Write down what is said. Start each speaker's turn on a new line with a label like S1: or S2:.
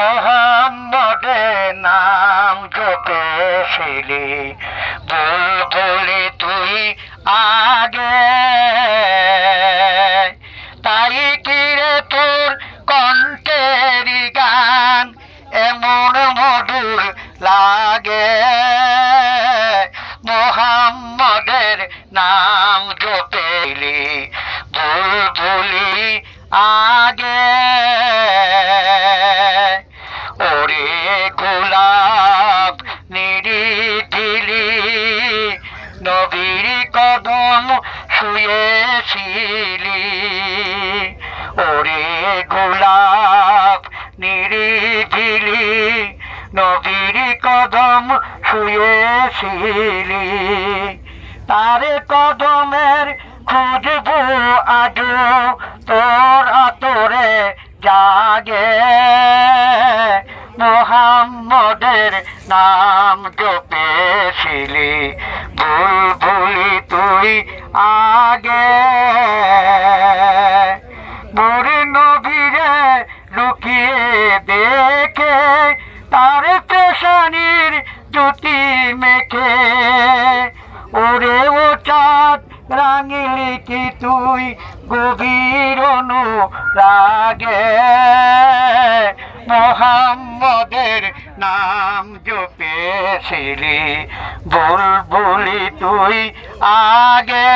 S1: মোহাম্মদে নাম জপেছিলি। বুলবুলি তুই আগে। তাই কিরে তোর কণ্ঠের গান? এমন মধুর লাগে। মোহাম্মদের নাম জপেলি বুলবুলি আগে গোলাপ নিরি দিলি নবীর কদম শুয়েছিলি। ওরে গোলাপ নিরিঝিলি নবীর কদম শুয়েছিলি। তার কদমের খুঁজবো আজ তোর আতরে জাগে। মোহাম্মদের নাম জপেছিলি। বুলবুলি তুই আগে। মোরে নবীরে লুকিয়ে দেখে তার পেশানির জুতি মেখে। ওরে ও চাঁদ রাঙিলি কি তুই গভীর অনু রাগে মোহাম্মদের নাম জপেছিলি। বুলবুলি তুই আগে